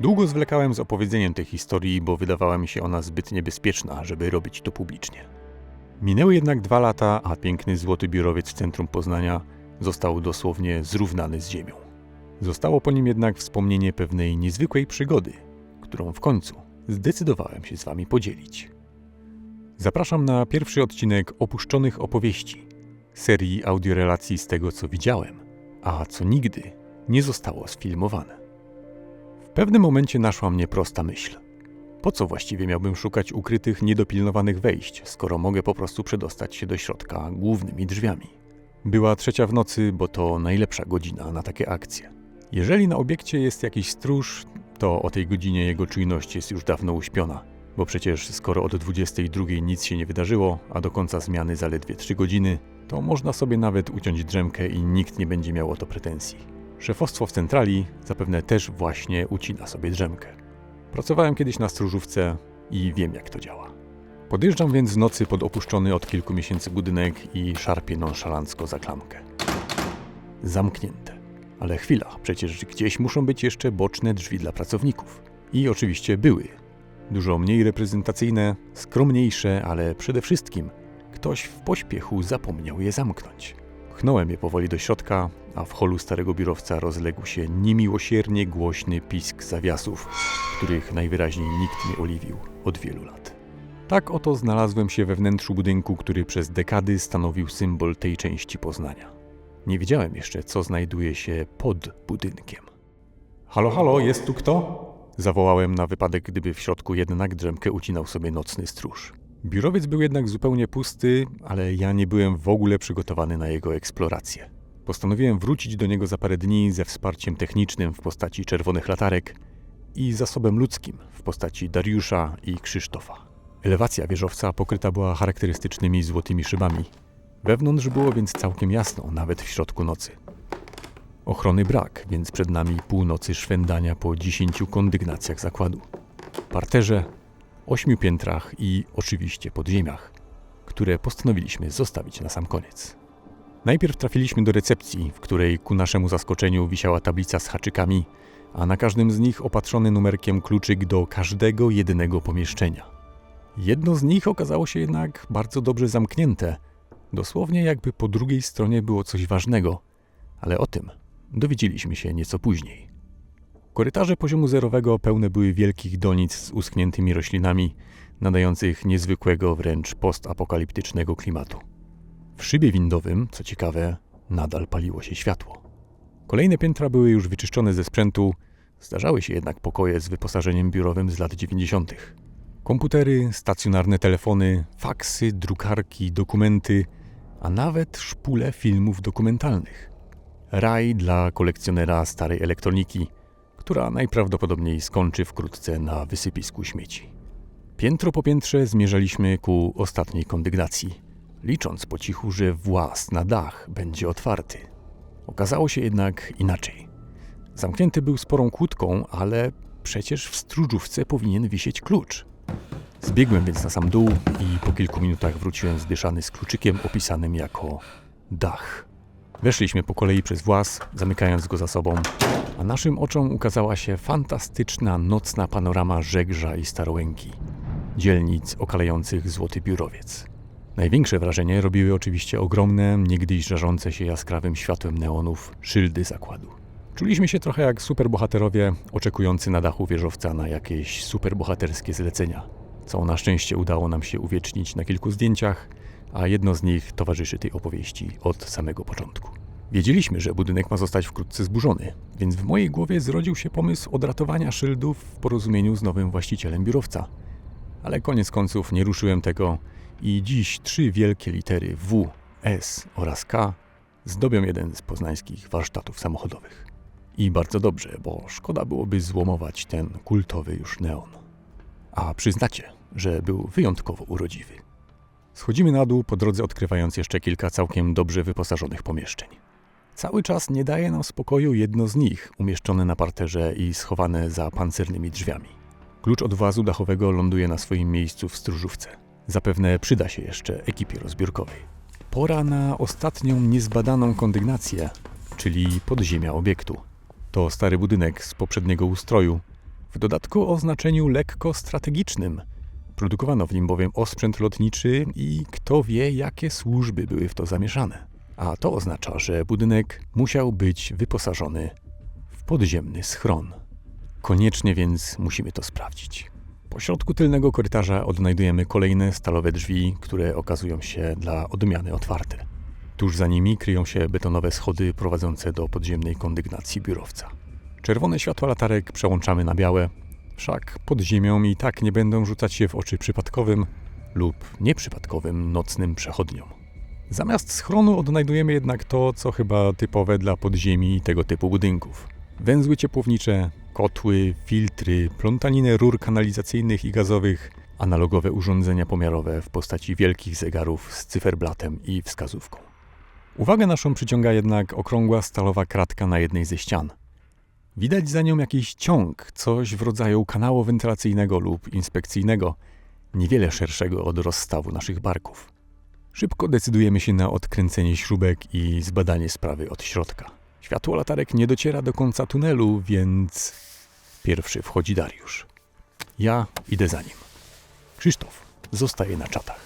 Długo zwlekałem z opowiedzeniem tej historii, bo wydawała mi się ona zbyt niebezpieczna, żeby robić to publicznie. Minęły jednak dwa lata, a piękny złoty biurowiec w centrum Poznania został dosłownie zrównany z ziemią. Zostało po nim jednak wspomnienie pewnej niezwykłej przygody, którą w końcu zdecydowałem się z wami podzielić. Zapraszam na pierwszy odcinek opuszczonych opowieści, serii audiorelacji z tego, co widziałem, a co nigdy nie zostało sfilmowane. Pewnym momencie naszła mnie prosta myśl. Po co właściwie miałbym szukać ukrytych, niedopilnowanych wejść, skoro mogę po prostu przedostać się do środka głównymi drzwiami? Była trzecia w nocy, bo to najlepsza godzina na takie akcje. Jeżeli na obiekcie jest jakiś stróż, to o tej godzinie jego czujność jest już dawno uśpiona. Bo przecież skoro od 22 nic się nie wydarzyło, a do końca zmiany zaledwie 3 godziny, to można sobie nawet uciąć drzemkę i nikt nie będzie miał o to pretensji. Szefostwo w centrali zapewne też właśnie ucina sobie drzemkę. Pracowałem kiedyś na stróżówce i wiem jak to działa. Podjeżdżam więc w nocy pod opuszczony od kilku miesięcy budynek i szarpię nonszalancko za klamkę. Zamknięte. Ale chwila, przecież gdzieś muszą być jeszcze boczne drzwi dla pracowników. I oczywiście były. Dużo mniej reprezentacyjne, skromniejsze, ale przede wszystkim ktoś w pośpiechu zapomniał je zamknąć. Pchnąłem je powoli do środka, a w holu starego biurowca rozległ się niemiłosiernie głośny pisk zawiasów, których najwyraźniej nikt nie oliwił od wielu lat. Tak oto znalazłem się we wnętrzu budynku, który przez dekady stanowił symbol tej części Poznania. Nie wiedziałem jeszcze, co znajduje się pod budynkiem. Halo, halo, jest tu kto? Zawołałem na wypadek, gdyby w środku jednak drzemkę ucinał sobie nocny stróż. Biurowiec był jednak zupełnie pusty, ale ja nie byłem w ogóle przygotowany na jego eksplorację. Postanowiłem wrócić do niego za parę dni ze wsparciem technicznym w postaci czerwonych latarek i zasobem ludzkim w postaci Dariusza i Krzysztofa. Elewacja wieżowca pokryta była charakterystycznymi złotymi szybami. Wewnątrz było więc całkiem jasno, nawet w środku nocy. Ochrony brak, więc przed nami północy szwendania po dziesięciu kondygnacjach zakładu. Parterze, ośmiu piętrach i oczywiście podziemiach, które postanowiliśmy zostawić na sam koniec. Najpierw trafiliśmy do recepcji, w której ku naszemu zaskoczeniu wisiała tablica z haczykami, a na każdym z nich opatrzony numerkiem kluczyk do każdego jedynego pomieszczenia. Jedno z nich okazało się jednak bardzo dobrze zamknięte, dosłownie jakby po drugiej stronie było coś ważnego, ale o tym dowiedzieliśmy się nieco później. Korytarze poziomu zerowego pełne były wielkich donic z uschniętymi roślinami, nadających niezwykłego, wręcz postapokaliptycznego klimatu. W szybie windowym, co ciekawe, nadal paliło się światło. Kolejne piętra były już wyczyszczone ze sprzętu, zdarzały się jednak pokoje z wyposażeniem biurowym z lat 90. Komputery, stacjonarne telefony, faksy, drukarki, dokumenty, a nawet szpule filmów dokumentalnych. Raj dla kolekcjonera starej elektroniki, która najprawdopodobniej skończy wkrótce na wysypisku śmieci. Piętro po piętrze zmierzaliśmy ku ostatniej kondygnacji, licząc po cichu, że włas na dach będzie otwarty. Okazało się jednak inaczej. Zamknięty był sporą kłódką, ale przecież w stróżówce powinien wisieć klucz. Zbiegłem więc na sam dół i po kilku minutach wróciłem zdyszany z kluczykiem opisanym jako dach. Weszliśmy po kolei przez włas, zamykając go za sobą, a naszym oczom ukazała się fantastyczna nocna panorama Żegrza i Starołęki, dzielnic okalających Złoty Biurowiec. Największe wrażenie robiły oczywiście ogromne, niegdyś żarzące się jaskrawym światłem neonów szyldy zakładu. Czuliśmy się trochę jak superbohaterowie oczekujący na dachu wieżowca na jakieś superbohaterskie zlecenia, co na szczęście udało nam się uwiecznić na kilku zdjęciach, a jedno z nich towarzyszy tej opowieści od samego początku. Wiedzieliśmy, że budynek ma zostać wkrótce zburzony, więc w mojej głowie zrodził się pomysł odratowania szyldów w porozumieniu z nowym właścicielem biurowca. Ale koniec końców nie ruszyłem tego i dziś trzy wielkie litery W, S oraz K zdobią jeden z poznańskich warsztatów samochodowych. I bardzo dobrze, bo szkoda byłoby złomować ten kultowy już neon. A przyznacie, że był wyjątkowo urodziwy. Schodzimy na dół, po drodze odkrywając jeszcze kilka całkiem dobrze wyposażonych pomieszczeń. Cały czas nie daje nam spokoju jedno z nich, umieszczone na parterze i schowane za pancernymi drzwiami. Klucz od włazu dachowego ląduje na swoim miejscu w stróżówce. Zapewne przyda się jeszcze ekipie rozbiórkowej. Pora na ostatnią niezbadaną kondygnację, czyli podziemia obiektu. To stary budynek z poprzedniego ustroju, W dodatku o znaczeniu lekko strategicznym. Produkowano w nim bowiem osprzęt lotniczy i kto wie, jakie służby były w to zamieszane. A to oznacza, że budynek musiał być wyposażony w podziemny schron. Koniecznie więc musimy to sprawdzić. Po środku tylnego korytarza odnajdujemy kolejne stalowe drzwi, które okazują się dla odmiany otwarte. Tuż za nimi kryją się betonowe schody prowadzące do podziemnej kondygnacji biurowca. Czerwone światła latarek przełączamy na białe, wszak pod ziemią i tak nie będą rzucać się w oczy przypadkowym lub nieprzypadkowym nocnym przechodniom. Zamiast schronu odnajdujemy jednak to, co chyba typowe dla podziemi tego typu budynków. Węzły ciepłownicze, kotły, filtry, plątaniny rur kanalizacyjnych i gazowych, analogowe urządzenia pomiarowe w postaci wielkich zegarów z cyferblatem i wskazówką. Uwagę naszą przyciąga jednak okrągła stalowa kratka na jednej ze ścian. Widać za nią jakiś ciąg, coś w rodzaju kanału wentylacyjnego lub inspekcyjnego, niewiele szerszego od rozstawu naszych barków. Szybko decydujemy się na odkręcenie śrubek i zbadanie sprawy od środka. Światło latarek nie dociera do końca tunelu, więc pierwszy wchodzi Dariusz. Ja idę za nim. Krzysztof zostaje na czatach.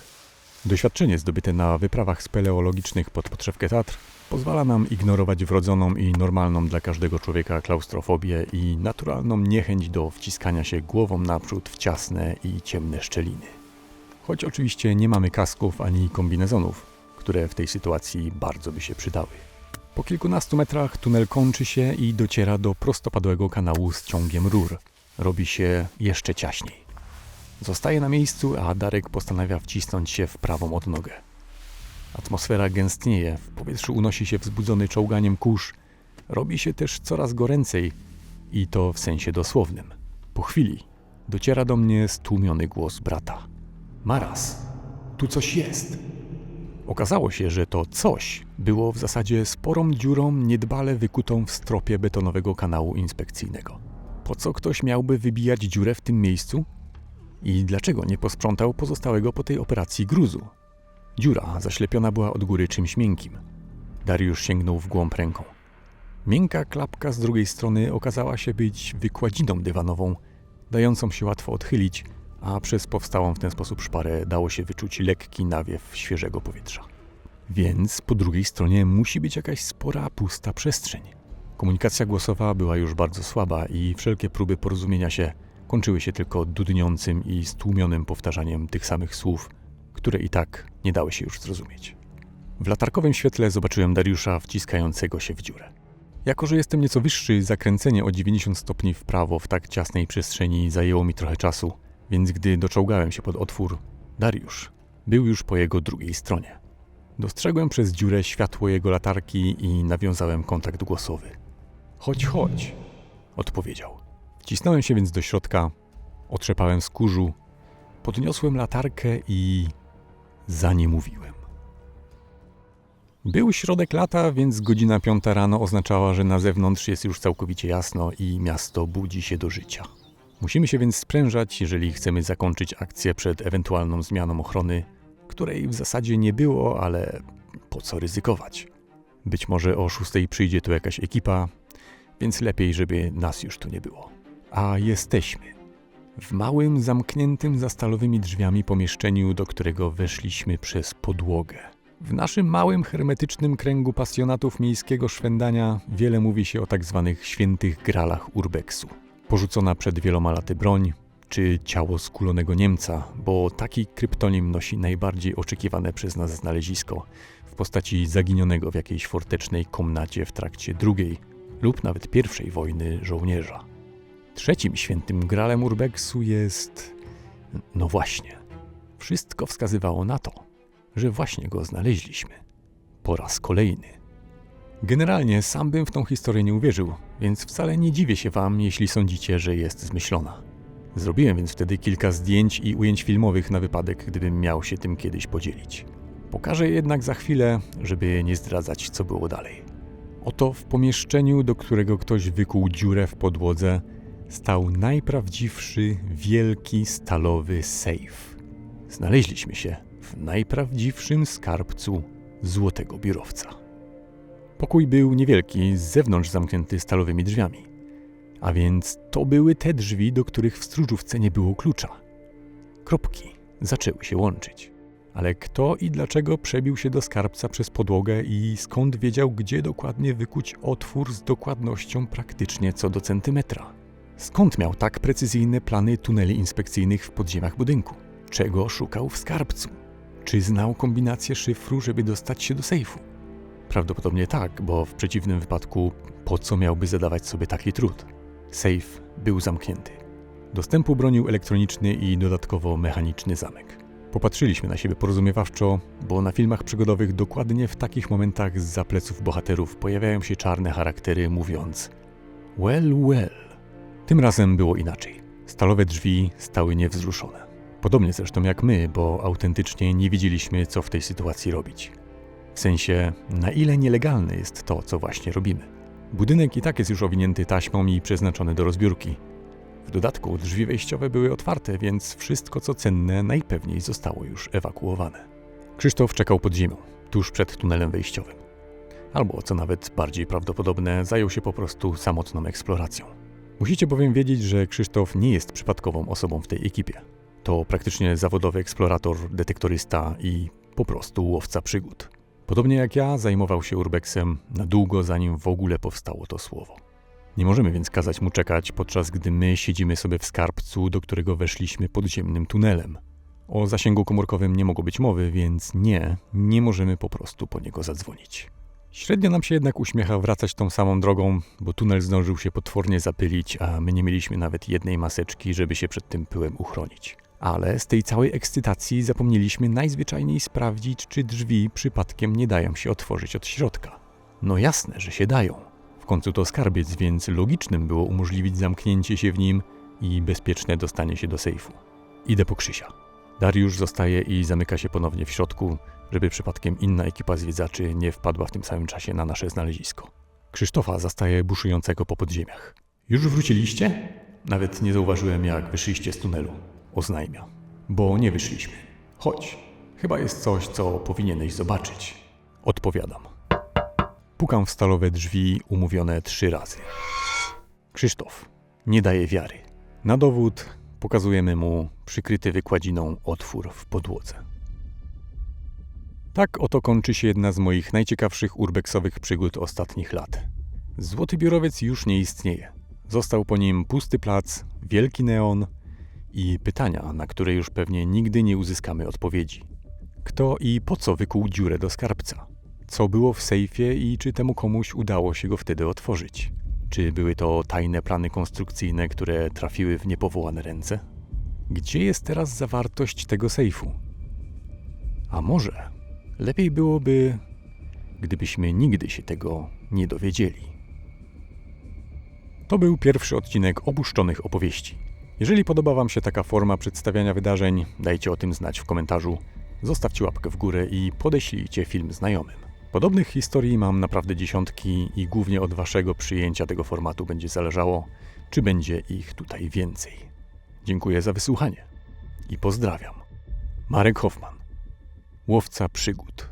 Doświadczenie zdobyte na wyprawach speleologicznych pod podszewkę Tatr pozwala nam ignorować wrodzoną i normalną dla każdego człowieka klaustrofobię i naturalną niechęć do wciskania się głową naprzód w ciasne i ciemne szczeliny. Choć oczywiście nie mamy kasków ani kombinezonów, które w tej sytuacji bardzo by się przydały. Po kilkunastu metrach tunel kończy się i dociera do prostopadłego kanału z ciągiem rur. Robi się jeszcze ciaśniej. Zostaje na miejscu, a Darek postanawia wcisnąć się w prawą odnogę. Atmosfera gęstnieje, w powietrzu unosi się wzbudzony czołganiem kurz. Robi się też coraz goręcej i to w sensie dosłownym. Po chwili dociera do mnie stłumiony głos brata. Maras, tu coś jest. Okazało się, że to coś było w zasadzie sporą dziurą niedbale wykutą w stropie betonowego kanału inspekcyjnego. Po co ktoś miałby wybijać dziurę w tym miejscu? I dlaczego nie posprzątał pozostałego po tej operacji gruzu? Dziura zaślepiona była od góry czymś miękkim. Dariusz sięgnął w głąb ręką. Miękka klapka z drugiej strony okazała się być wykładziną dywanową, dającą się łatwo odchylić, a przez powstałą w ten sposób szparę dało się wyczuć lekki nawiew świeżego powietrza. Więc po drugiej stronie musi być jakaś spora, pusta przestrzeń. Komunikacja głosowa była już bardzo słaba i wszelkie próby porozumienia się kończyły się tylko dudniącym i stłumionym powtarzaniem tych samych słów, które i tak nie dały się już zrozumieć. W latarkowym świetle zobaczyłem Dariusza wciskającego się w dziurę. Jako, że jestem nieco wyższy, zakręcenie o 90 stopni w prawo w tak ciasnej przestrzeni zajęło mi trochę czasu, więc gdy doczołgałem się pod otwór, Dariusz był już po jego drugiej stronie. Dostrzegłem przez dziurę światło jego latarki i nawiązałem kontakt głosowy. Chodź, chodź, odpowiedział. Wcisnąłem się więc do środka, otrzepałem z kurzu, podniosłem latarkę i zaniemówiłem. Był środek lata, więc godzina piąta rano oznaczała, że na zewnątrz jest już całkowicie jasno i miasto budzi się do życia. Musimy się więc sprężać, jeżeli chcemy zakończyć akcję przed ewentualną zmianą ochrony, której w zasadzie nie było, ale po co ryzykować? Być może o szóstej przyjdzie tu jakaś ekipa, więc lepiej, żeby nas już tu nie było. A jesteśmy. W małym, zamkniętym za stalowymi drzwiami pomieszczeniu, do którego weszliśmy przez podłogę. W naszym małym, hermetycznym kręgu pasjonatów miejskiego szwendania wiele mówi się o tak zwanych świętych gralach urbexu. Porzucona przed wieloma laty broń, czy ciało skulonego Niemca, bo taki kryptonim nosi najbardziej oczekiwane przez nas znalezisko w postaci zaginionego w jakiejś fortecznej komnacie w trakcie II lub nawet pierwszej wojny żołnierza. Trzecim świętym gralem urbexu jest. No właśnie. Wszystko wskazywało na to, że właśnie go znaleźliśmy. Po raz kolejny. Generalnie sam bym w tą historię nie uwierzył, więc wcale nie dziwię się wam, jeśli sądzicie, że jest zmyślona. Zrobiłem więc wtedy kilka zdjęć i ujęć filmowych na wypadek, gdybym miał się tym kiedyś podzielić. Pokażę jednak za chwilę, żeby nie zdradzać, co było dalej. Oto w pomieszczeniu, do którego ktoś wykuł dziurę w podłodze, stał najprawdziwszy wielki stalowy sejf. Znaleźliśmy się w najprawdziwszym skarbcu złotego biurowca. Pokój był niewielki, z zewnątrz zamknięty stalowymi drzwiami. A więc to były te drzwi, do których w stróżówce nie było klucza. Kropki zaczęły się łączyć. Ale kto i dlaczego przebił się do skarbca przez podłogę i skąd wiedział, gdzie dokładnie wykuć otwór z dokładnością praktycznie co do centymetra? Skąd miał tak precyzyjne plany tuneli inspekcyjnych w podziemiach budynku? Czego szukał w skarbcu? Czy znał kombinację szyfru, żeby dostać się do sejfu? Prawdopodobnie tak, bo w przeciwnym wypadku po co miałby zadawać sobie taki trud? Sejf był zamknięty. Dostępu bronił elektroniczny i dodatkowo mechaniczny zamek. Popatrzyliśmy na siebie porozumiewawczo, bo na filmach przygodowych dokładnie w takich momentach z pleców bohaterów pojawiają się czarne charaktery mówiąc Well, well. Tym razem było inaczej. Stalowe drzwi stały niewzruszone. Podobnie zresztą jak my, bo autentycznie nie wiedzieliśmy, co w tej sytuacji robić. W sensie, na ile nielegalne jest to, co właśnie robimy. Budynek i tak jest już owinięty taśmą i przeznaczony do rozbiórki. W dodatku drzwi wejściowe były otwarte, więc wszystko co cenne najpewniej zostało już ewakuowane. Krzysztof czekał pod ziemią, tuż przed tunelem wejściowym. Albo, co nawet bardziej prawdopodobne, zajął się po prostu samotną eksploracją. Musicie bowiem wiedzieć, że Krzysztof nie jest przypadkową osobą w tej ekipie. To praktycznie zawodowy eksplorator, detektorysta i po prostu łowca przygód. Podobnie jak ja, zajmował się urbexem na długo zanim w ogóle powstało to słowo. Nie możemy więc kazać mu czekać, podczas gdy my siedzimy sobie w skarbcu, do którego weszliśmy podziemnym tunelem. O zasięgu komórkowym nie mogło być mowy, więc nie, nie możemy po prostu po niego zadzwonić. Średnio nam się jednak uśmiecha wracać tą samą drogą, bo tunel zdążył się potwornie zapylić, a my nie mieliśmy nawet jednej maseczki, żeby się przed tym pyłem uchronić. Ale z tej całej ekscytacji zapomnieliśmy najzwyczajniej sprawdzić, czy drzwi przypadkiem nie dają się otworzyć od środka. No jasne, że się dają. W końcu to skarbiec, więc logicznym było umożliwić zamknięcie się w nim i bezpieczne dostanie się do sejfu. Idę po Krzysia. Dariusz zostaje i zamyka się ponownie w środku, żeby przypadkiem inna ekipa zwiedzaczy nie wpadła w tym samym czasie na nasze znalezisko. Krzysztofa zastaje buszującego po podziemiach. Już wróciliście? Nawet nie zauważyłem, jak wyszliście z tunelu. Oznajmia. Bo nie wyszliśmy. Chodź. Chyba jest coś, co powinieneś zobaczyć. Odpowiadam. Pukam w stalowe drzwi umówione trzy razy. Krzysztof nie daje wiary. Na dowód pokazujemy mu przykryty wykładziną otwór w podłodze. Tak oto kończy się jedna z moich najciekawszych urbexowych przygód ostatnich lat. Złoty biurowiec już nie istnieje. Został po nim pusty plac, wielki neon i pytania, na które już pewnie nigdy nie uzyskamy odpowiedzi. Kto i po co wykuł dziurę do skarbca? Co było w sejfie i czy temu komuś udało się go wtedy otworzyć? Czy były to tajne plany konstrukcyjne, które trafiły w niepowołane ręce? Gdzie jest teraz zawartość tego sejfu? A może lepiej byłoby, gdybyśmy nigdy się tego nie dowiedzieli. To był pierwszy odcinek opuszczonych opowieści. Jeżeli podoba Wam się taka forma przedstawiania wydarzeń, dajcie o tym znać w komentarzu, zostawcie łapkę w górę i podeślijcie film znajomym. Podobnych historii mam naprawdę dziesiątki i głównie od Waszego przyjęcia tego formatu będzie zależało, czy będzie ich tutaj więcej. Dziękuję za wysłuchanie i pozdrawiam. Marek Hoffman, łowca przygód.